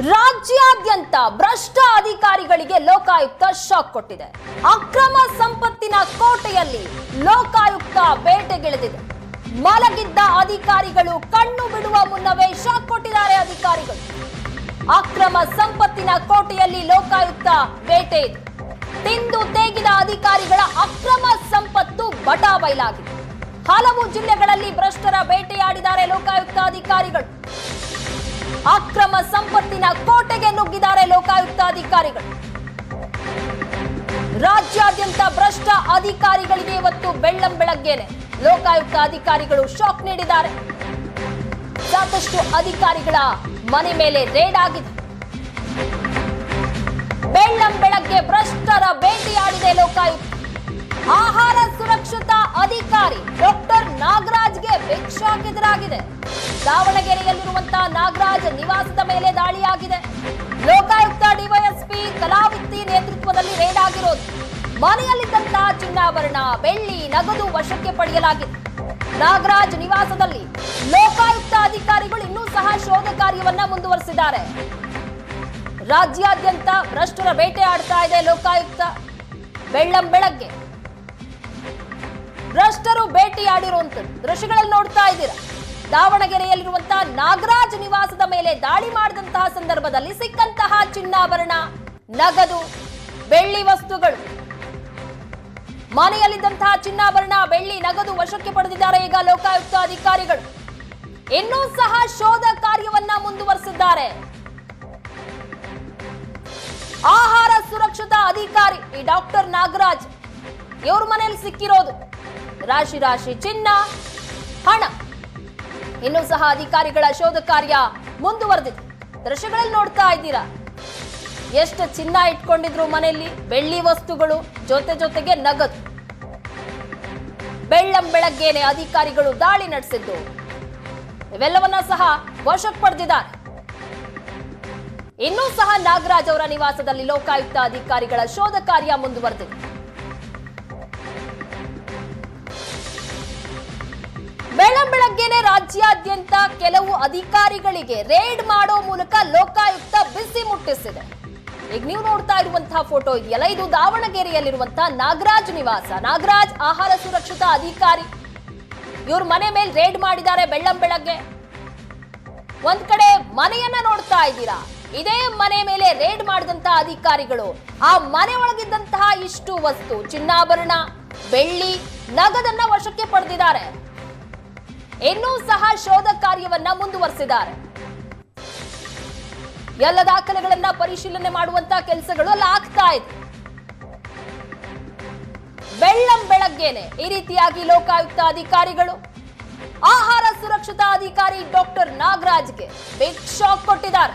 ರಾಜ್ಯಾದ್ಯಂತ ಭ್ರಷ್ಟ ಅಧಿಕಾರಿಗಳಿಗೆ ಲೋಕಾಯುಕ್ತ ಶಾಕ್ ಕೊಟ್ಟಿದೆ. ಅಕ್ರಮ ಸಂಪತ್ತಿನ ಕೋಟೆಯಲ್ಲಿ ಲೋಕಾಯುಕ್ತ ಬೇಟೆಗಿಳಿದಿದೆ. ಮಲಗಿದ್ದ ಅಧಿಕಾರಿಗಳು ಕಣ್ಣು ಬಿಡುವ ಮುನ್ನವೇ ಶಾಕ್ ಕೊಟ್ಟಿದ್ದಾರೆ ಅಧಿಕಾರಿಗಳು. ಅಕ್ರಮ ಸಂಪತ್ತಿನ ಕೋಟೆಯಲ್ಲಿ ಲೋಕಾಯುಕ್ತ ಬೇಟೆ ಇದೆ. ತಿಂದು ತೇಗಿದ ಅಧಿಕಾರಿಗಳ ಅಕ್ರಮ ಸಂಪತ್ತು ಬಟಾ ಬಯಲಾಗಿದೆ. ಹಲವು ಜಿಲ್ಲೆಗಳಲ್ಲಿ ಭ್ರಷ್ಟರ ಬೇಟೆಯಾಡಿದ್ದಾರೆ ಲೋಕಾಯುಕ್ತ ಅಧಿಕಾರಿಗಳು. ಅಕ್ರಮ ಸಂಪತ್ತಿನ ಕೋಟೆಗೆ ನುಗ್ಗಿದ್ದಾರೆ ಲೋಕಾಯುಕ್ತ ಅಧಿಕಾರಿಗಳು ರಾಜ್ಯಾದ್ಯಂತ ಭ್ರಷ್ಟ ಅಧಿಕಾರಿಗಳಿಗೆ ಇವತ್ತು ಬೆಳ್ಳಂ ಬೆಳಗ್ಗೆನೆ ಲೋಕಾಯುಕ್ತ ಅಧಿಕಾರಿಗಳು ಶಾಕ್ ನೀಡಿದ್ದಾರೆ. ಸಾಕಷ್ಟು ಅಧಿಕಾರಿಗಳ ಮನೆ ಮೇಲೆ ರೇಡ್ ಆಗಿದೆ. ಬೆಳ್ಳಂ ಬೆಳಗ್ಗೆ ಭ್ರಷ್ಟರ ಭೇಟಿಯಾಡಿದೆ ಲೋಕಾಯುಕ್ತ. ಆಹಾರ ಸುರಕ್ಷತಾ ಅಧಿಕಾರಿ ಡಾಕ್ಟರ್ ನಾಗರಾಜ್ಗೆ ಭಿಕ್ಷಾಕ್ ಎದುರಾಗಿದೆ. ದಾವಣಗೆರೆಯಲ್ಲಿರುವಂತಹ ನಾಗರಾಜ್ ನಿವಾಸದ ಮೇಲೆ ದಾಳಿಯಾಗಿದೆ. ಲೋಕಾಯುಕ್ತ ಡಿವೈಎಸ್ಪಿ ಕಲಾವಿತ್ತಿ ನೇತೃತ್ವದಲ್ಲಿ ರೇಡ್ ಆಗಿರೋದು. ಮನೆಯಲ್ಲಿದ್ದಂತಹ ಚಿನ್ನಾಭರಣ, ಬೆಳ್ಳಿ, ನಗದು ವಶಕ್ಕೆ ಪಡೆಯಲಾಗಿದೆ. ನಾಗರಾಜ್ ನಿವಾಸದಲ್ಲಿ ಲೋಕಾಯುಕ್ತ ಅಧಿಕಾರಿಗಳು ಇನ್ನೂ ಸಹ ಶೋಧ ಕಾರ್ಯವನ್ನ ಮುಂದುವರೆಸಿದ್ದಾರೆ. ರಾಜ್ಯಾದ್ಯಂತ ಭ್ರಷ್ಟರ ಬೇಟೆ ಆಡ್ತಾ ಇದೆ ಲೋಕಾಯುಕ್ತ. ಬೆಳ್ಳಂ ಬೆಳಗ್ಗೆ ಭ್ರಷ್ಟರು ಭೇಟಿಯಾಡಿರುವಂಥದ್ದು ದೃಶ್ಯಗಳಲ್ಲಿ ನೋಡ್ತಾ ಇದ್ದೀರಾ? ದಾವಣಗೆರೆಯಲ್ಲಿರುವಂತಹ ನಾಗರಾಜ್ ನಿವಾಸದ ಮೇಲೆ ದಾಳಿ ಮಾಡಿದಂತಹ ಸಂದರ್ಭದಲ್ಲಿ ಸಿಕ್ಕಂತಹ ಚಿನ್ನಾಭರಣ, ನಗದು, ಬೆಳ್ಳಿ ವಸ್ತುಗಳು. ಮನೆಯಲ್ಲಿದ್ದಂತಹ ಚಿನ್ನಾಭರಣ, ಬೆಳ್ಳಿ, ನಗದು ವಶಕ್ಕೆ ಪಡೆದಿದ್ದಾರೆ ಈಗ ಲೋಕಾಯುಕ್ತ ಅಧಿಕಾರಿಗಳು. ಇನ್ನೂ ಸಹ ಶೋಧ ಕಾರ್ಯವನ್ನ ಮುಂದುವರೆಸಿದ್ದಾರೆ. ಆಹಾರ ಸುರಕ್ಷತಾ ಅಧಿಕಾರಿ ಈ ಡಾಕ್ಟರ್ ನಾಗರಾಜ್ ಇವ್ರ ಮನೆಯಲ್ಲಿ ಸಿಕ್ಕಿರೋದು. ರಾಶಿ ರಾಶಿ ಚಿನ್ನ, ಹಣ. ಇನ್ನು ಸಹ ಅಧಿಕಾರಿಗಳ ಶೋಧ ಕಾರ್ಯ ಮುಂದುವರೆದಿದೆ. ದೃಶ್ಯಗಳಲ್ಲಿ ನೋಡ್ತಾ ಇದ್ದೀರಾ? ಎಷ್ಟು ಚಿನ್ನ ಇಟ್ಕೊಂಡಿದ್ರು ಮನೆಯಲ್ಲಿ? ಬೆಳ್ಳಿ ವಸ್ತುಗಳು, ಜೊತೆ ಜೊತೆಗೆ ನಗದು. ಬೆಳ್ಳಂ ಬೆಳಗ್ಗೆನೆ ಅಧಿಕಾರಿಗಳು ದಾಳಿ ನಡೆಸಿದ್ದು. ಇವೆಲ್ಲವನ್ನ ಸಹ ವಶಕ್ಕೆ ಪಡೆದಿದ್ದಾರೆ. ಇನ್ನೂ ಸಹ ನಾಗರಾಜ್ ಅವರ ನಿವಾಸದಲ್ಲಿ ಲೋಕಾಯುಕ್ತ ಅಧಿಕಾರಿಗಳ ಶೋಧ ಕಾರ್ಯ ಮುಂದುವರೆದಿದೆ. ರಾಜ್ಯಾದ್ಯಂತ ಕೆಲವು ಅಧಿಕಾರಿಗಳಿಗೆ ರೇಡ್ ಮಾಡೋ ಮೂಲಕ ಲೋಕಾಯುಕ್ತ ಬಿಸಿ ಮುಟ್ಟಿಸಿದೆ. ಈಗ ನೀವು ನೋಡ್ತಾ ಇರುವಂತಹ ಫೋಟೋ ಇದೆಯಲ್ಲ? ಇದು ದಾವಣಗೆರೆಯಲ್ಲಿರುವಂತಹ ನಾಗರಾಜ್ ನಿವಾಸ. ನಾಗರಾಜ್ ಆಹಾರ ಸುರಕ್ಷತಾ ಅಧಿಕಾರಿ. ಇವ್ರ ಮನೆ ಮೇಲೆ ರೇಡ್ ಮಾಡಿದ್ದಾರೆ ಬೆಳ್ಳಂ ಬೆಳಗ್ಗೆ. ಒಂದ್ ಕಡೆ ಮನೆಯನ್ನ ನೋಡ್ತಾ ಇದ್ದೀರಾ? ಇದೇ ಮನೆ ಮೇಲೆ ರೇಡ್ ಮಾಡಿದಂತಹ ಅಧಿಕಾರಿಗಳು. ಆ ಮನೆ ಒಳಗಿದ್ದಂತಹ ಇಷ್ಟು ವಸ್ತು, ಚಿನ್ನಾಭರಣ, ಬೆಳ್ಳಿ, ನಗದನ್ನ ವಶಕ್ಕೆ ಪಡೆದಿದ್ದಾರೆ. ಇನ್ನೂ ಸಹ ಶೋಧ ಕಾರ್ಯವನ್ನ ಮುಂದುವರೆಸಿದ್ದಾರೆ. ಎಲ್ಲ ದಾಖಲೆಗಳನ್ನ ಪರಿಶೀಲನೆ ಮಾಡುವಂತ ಕೆಲಸಗಳು ಅಲ್ಲಿ ಆಗ್ತಾ ಇದೆ. ಬೆಳ್ಳಂ ಬೆಳಗ್ಗೆನೆ ಈ ರೀತಿಯಾಗಿ ಲೋಕಾಯುಕ್ತ ಅಧಿಕಾರಿಗಳು, ಆಹಾರ ಸುರಕ್ಷತಾ ಅಧಿಕಾರಿ ಡಾಕ್ಟರ್ ನಾಗರಾಜ್ಗೆ ಬಿಗ್ ಶಾಕ್ ಕೊಟ್ಟಿದ್ದಾರೆ.